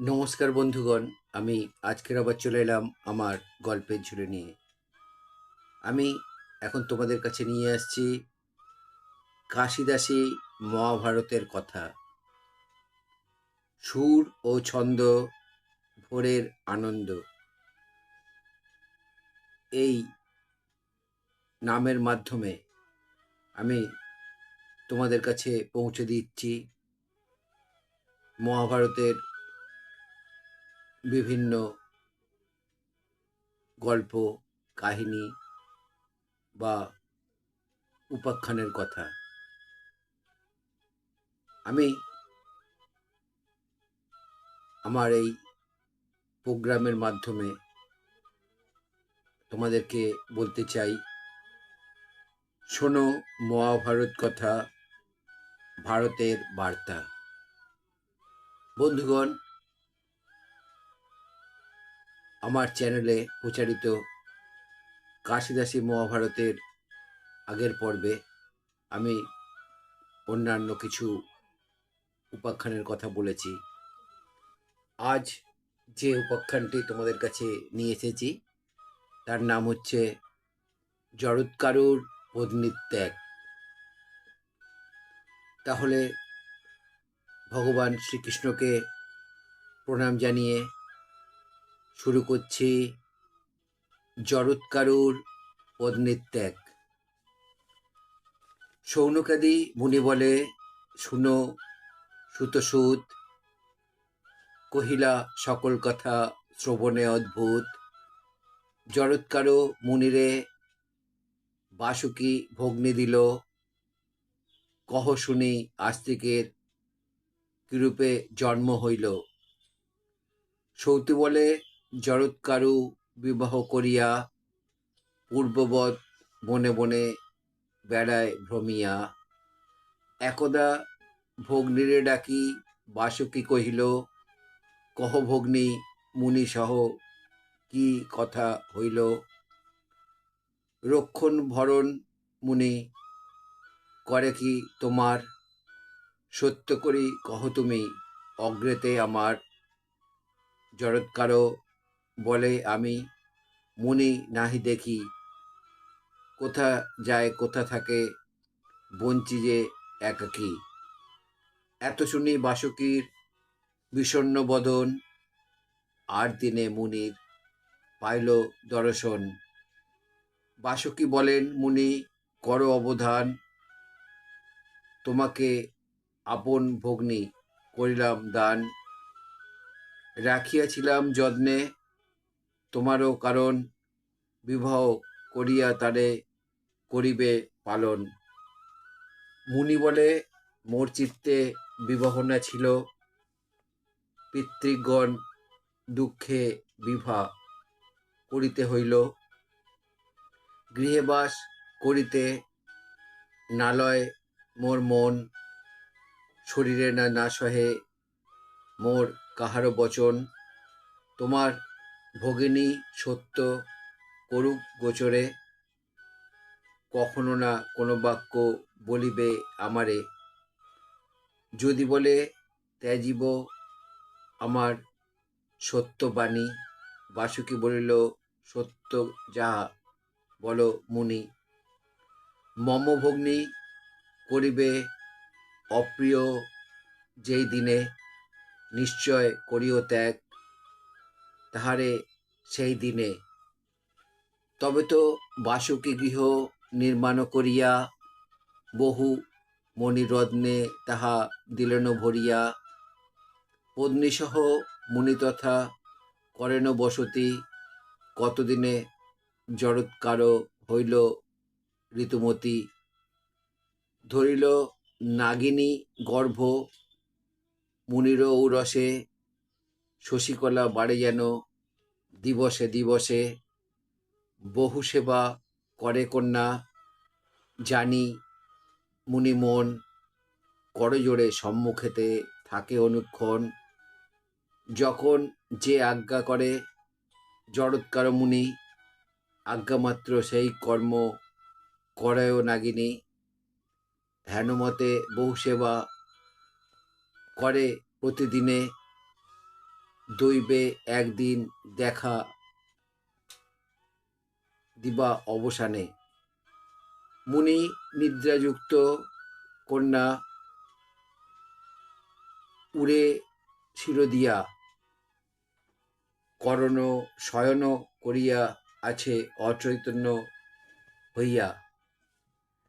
নমস্কার বন্ধুগণ, আমি আজকের আবার চলে এলাম আমার গল্পের ঝুলে নিয়ে। আমি এখন তোমাদের কাছে নিয়ে আসছি কাশিদাসী মহাভারতের কথা। সুর ও ছন্দ, ভোরের আনন্দ। এই নামের মাধ্যমে আমি তোমাদের কাছে পৌঁছে দিচ্ছি মহাভারতের বিভিন্ন গল্প, কাহিনী বা উপাখ্যানের কথা। আমি আমার এই প্রোগ্রামের মাধ্যমে তোমাদেরকে বলতে চাই, শোনো মহাভারত কথা, ভারতের বার্তা। বন্ধুগণ আমার চ্যানেলে প্রচারিত কাশিদাসী মহাভারতের আগের পর্বে আমি অন্যান্য কিছু উপাখ্যানের কথা বলেছি। আজ যে উপাখ্যানটি তোমাদের কাছে নিয়ে এসেছি, তার নাম হচ্ছে জরৎকারুর পত্নীত্যাগ তাহলে ভগবান শ্রীকৃষ্ণকে প্রণাম জানিয়ে শুরু করছি জরৎকারুর পদ্মিত্যাগ সৌনকাদি মুনি বলে, শুনো, সুতসুত, কহিলা সকল কথা শ্রবণে অদ্ভুত। জরৎকারো মুনিরে বাসুকি ভগ্নি দিল। কহ শুনি, আস্তিকের কিরূপে জন্ম হইল? সৌতি বলে জরৎকারু বিবাহ করিয়া পূর্ববৎ বনে বনে বেড়ায় ভ্রমিয়া। একদা ভগ্নীরে ডাকি, বাসকি কহিল, কহ ভগ্নী মুনি সহ কি কথা হইল? রক্ষণ ভরণ মুনি, করে কি তোমার? সত্য করি কহ তুমি, অগ্রেতে আমার জরৎকারও বলে আমি মুনি নাহি দেখি কোথা যায়, কোথা থাকে, বঞ্চি যে একাকী। এত শুনি বাসুকীর বিষণ্ণ বদন, আর দিনে মুনির পাইল দর্শন। বাসুকি বলেন, মুনি, করো অবধান, তোমাকে আপন ভগ্নী করিলাম দান। রাখিয়াছিলাম যত্নে তোমারও কারণ বিবাহ করিয়া তারে করিবে পালন। মুনি বলে, মোর চিত্তে বিবাহ না ছিল। পিতৃগণ দুঃখে বিভা করিতে হইল। গৃহে বাস করিতে নালয় মোর মন, শরীরে না না সহে মোর কাহারও বচন। তোমার ভগিনী, সত্য, করুক গোচরে। কখনো না কোনো বাক্য বলিবে আমারে। যদি বলে, ত্যাজিব আমার সত্য বাণী বাসুকি বলিল, সত্য যাহা বলো মুনি। মম ভগ্নী করিবে অপ্রিয় যেই দিনে, নিশ্চয় করিও ত্যাগ। তাহারে সেই দিনে। তবে তো বাসুকি গৃহ নির্মাণ করিয়া বহু মণিরত্নে তাহা দিলেন ভরিয়া। পত্নীসহ মুনি তথা করেন বসতি, কতদিনে জরৎকার হইল ঋতুমতি। ধরিল নাগিনী গর্ভ মুনির ঔরসে শশীকলা বাড়ে যেন, দিবসে দিবসে। বহু সেবা করে কন্যা, জানি, মুনি মন, করজোড়ে সম্মুখেতে থাকে অনুক্ষণ। যখন যে আজ্ঞা করে, জড়ৎকার মুনি, আজ্ঞামাত্র সেই কর্ম করায়ও নাগিনী। হেনমতে বহু সেবা করে প্রতিদিনে দৈবে একদিন দেখা দিবা অবসানে। মুনি নিদ্রাযুক্ত কন্যা উড়ে শিরদিয়া, করণ শয়ন করিয়া আছে অচৈতন্য হইয়া।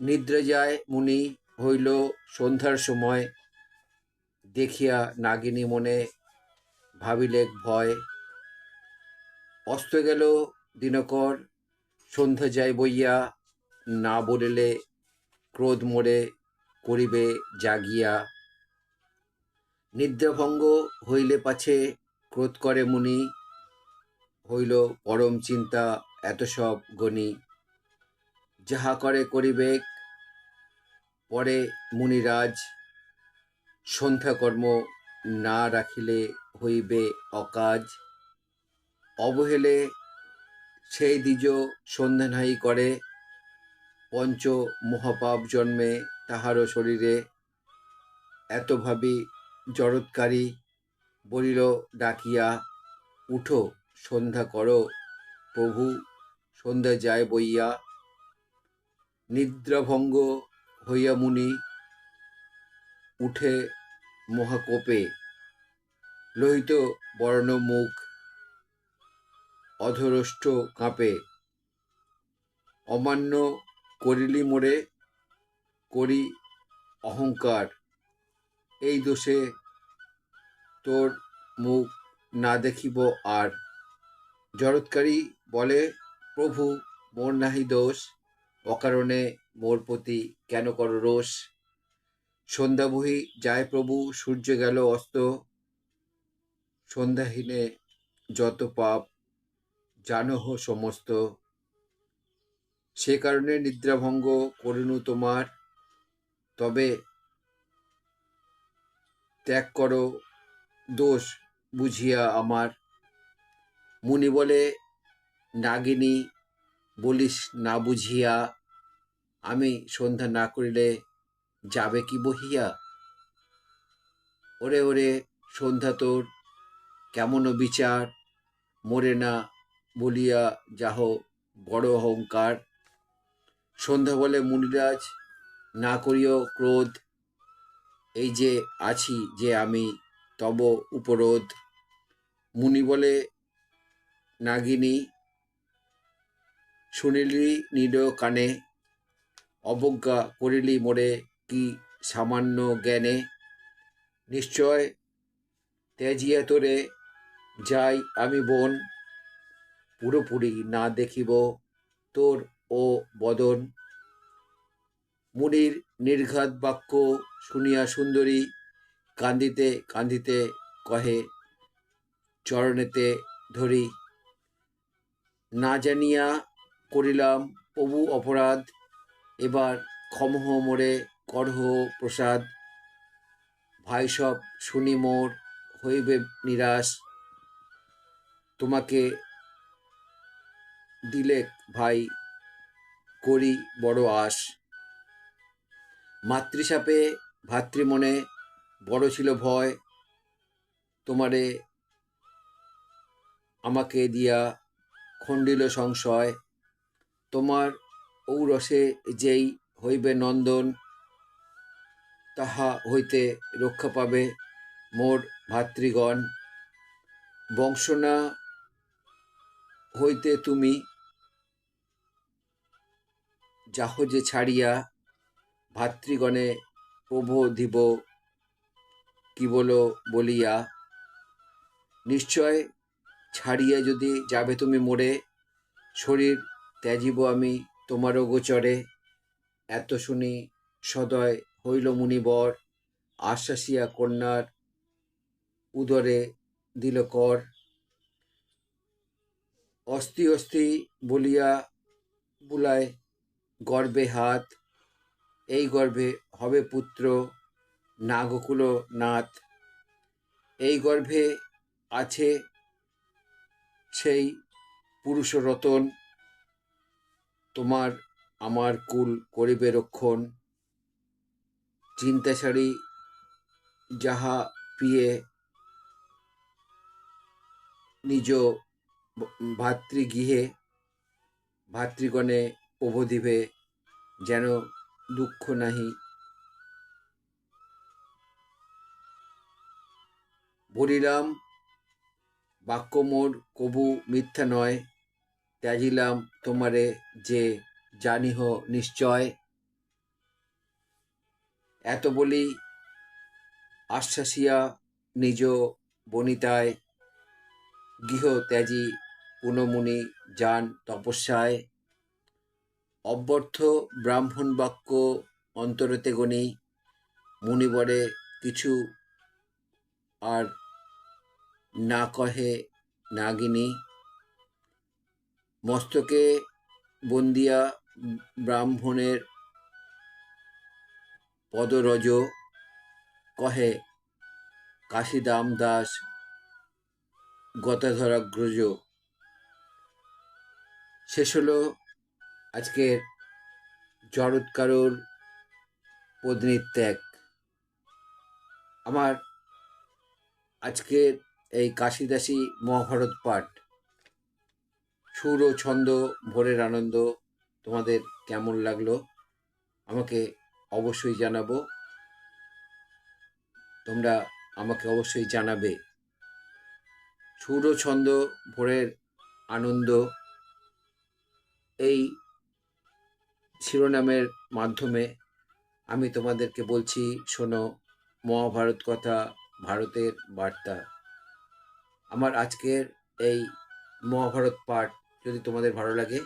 নিদ্রা যায় মুনি হইল সন্ধ্যার সময়, দেখিয়া নাগিনী মনে ভাবিলেক ভয়। অস্ত গেল দিনকর সন্ধ্যা যায় বইয়া, না বলিলে ক্রোধ মোড়ে করিবে জাগিয়া। নিদ্রাভঙ্গ হইলে পাছে ক্রোধ করে মুনি, হইল পরম চিন্তা এত সব গণি। যাহা করে করিবেক, পরে মুনিরাজ সন্ধ্যাকর্ম না রাখিলে হইবে অকাজ। অবহেলে সেই দ্বিজ সন্ধ্যা নাহি করে। পঞ্চ মহাপাপ জন্মে তাহারও শরীরে এত ভাবি জড়ৎকারী বলিল, ডাকিয়া, উঠো, সন্ধ্যা করো, প্রভু, সন্ধ্যা যায় বইয়া। নিদ্রাভঙ্গ হইয়া মুনি, উঠে মহাকোপে লোহিত বর্ণ মুখ অধরষ্ট কাঁপে। অমান্য করিলি মোরে, করি অহংকার। এই দোষে তোর মুখ না দেখিব আর। জড়ৎকারী বলে, প্রভু, মোর নাহি দোষ। অকারণে মোর প্রতি কেন কর রোষ? সন্ধ্যা বহি যায় প্রভু, সূর্য গেল অস্ত সন্ধ্যাহীনে যত পাপ, জানহ সমস্ত, সে কারণে নিদ্রাভঙ্গ করিনু তোমার। তবে ত্যাগ করো, দোষ বুঝিয়া আমার। মুনি বলে, নাগিনী, বলিস না বুঝিয়া, আমি সন্ধ্যা না করিলে যাবে কি বহিয়া? ওরে ওরে, সন্ধ্যা তোর কেমন বিচার মরে না বলিয়া যাহ বড় অহংকার। সন্ধ্যা বলে, মুনিরাজ, না করিও ক্রোধ। এই যে আছি যে আমি, তব উপরোধ। মুনি বলে, নাগিনী, শুনিলি নিল কানে। অবজ্ঞা করিলি মোরে কি সামান্য জ্ঞানে। নিশ্চয় তেজিয়া তোরে যাই আমি বোন, পুরোপুরি না দেখিব তোর ও বদন। মুনির নির্ঘাত বাক্য শুনিয়া সুন্দরী কান্দিতে কান্দিতে কহে, চরণেতে ধরি। না জানিয়া করিলাম প্রভু অপরাধ, এবার ক্ষমহ মোরে করহ প্রসাদ। ভাই সব শুনি মোর হইবে নিরাশ তোমাকে দিলে ভাই, করি বড় আশ। মাতৃসাপে ভাতৃমনে বড় ছিল ভয়, তোমারে আমাকে দিয়া খণ্ডিল সংশয়। তোমার ঔরসে যেই হইবে নন্দন, তাহা হইতে রক্ষা পাবে মোর ভাতৃগণ। বংশনা হইতে তুমি জাহজে ছাড়িয়া ভাতৃগণে প্রভ দিব কি বলো বলিয়া, নিশ্চয় ছাড়িয়া যদি যাবে তুমি মোরে শরীর ত্যাজিব আমি তোমারও গোচরে। এত শুনি সদয় হইল মুনিবর, আশ্বাসিয়া কন্যার উদরে দিল কর। অস্থি অস্থি বলিয়া বুলায়, গর্বে হাত, এই গর্ভে হবে পুত্র না গোকুল নাথ। এই গর্ভে আছে সেই পুরুষ রতন, তোমার আমার কুল করিবে রক্ষণ। চিন্তা ছাড়ি যাহা পিয়ে নিজ ভাতৃগৃহে ভাতৃগণে প্রভদিবে যেন দুঃখ নাহি। বলিলাম বাক্য মোর কবু মিথ্যা নয়, ত্যাজিলাম তোমারে যে জানিহ নিশ্চয়। এত বলি আশ্বাসিয়া নিজ বনিতায় গৃহ ত্যাজি পুনমুনি, যান, তপস্যায়। অব্যর্থ ব্রাহ্মণ বাক্য অন্তরতে গণি। মুনিবরে কিছু আর না কহে নাগিনী। মস্তকে বন্দিয়া ব্রাহ্মণের পদরজ কহে, কাশীদাম দাস গতাধরাগ্রজ শেষ হলো আজকের জরৎকারুর পত্নীর ত্যাগ আমার আজকের এই কাশিদাসী মহাভারত পাঠ। সুর ও ছন্দ, ভোরের আনন্দ, তোমাদের কেমন লাগল আমাকে অবশ্যই জানাব। তোমরা আমাকে অবশ্যই জানাবে। সুর ও ছন্দ, ভোরের আনন্দ এই শিরোনামের মাধ্যমে আমি তোমাদেরকে বলছি, শোনো, মহাভারত কথা, ভারতের বার্তা। আমার আজকের এই মহাভারত পাঠ যদি তোমাদের ভালো লাগে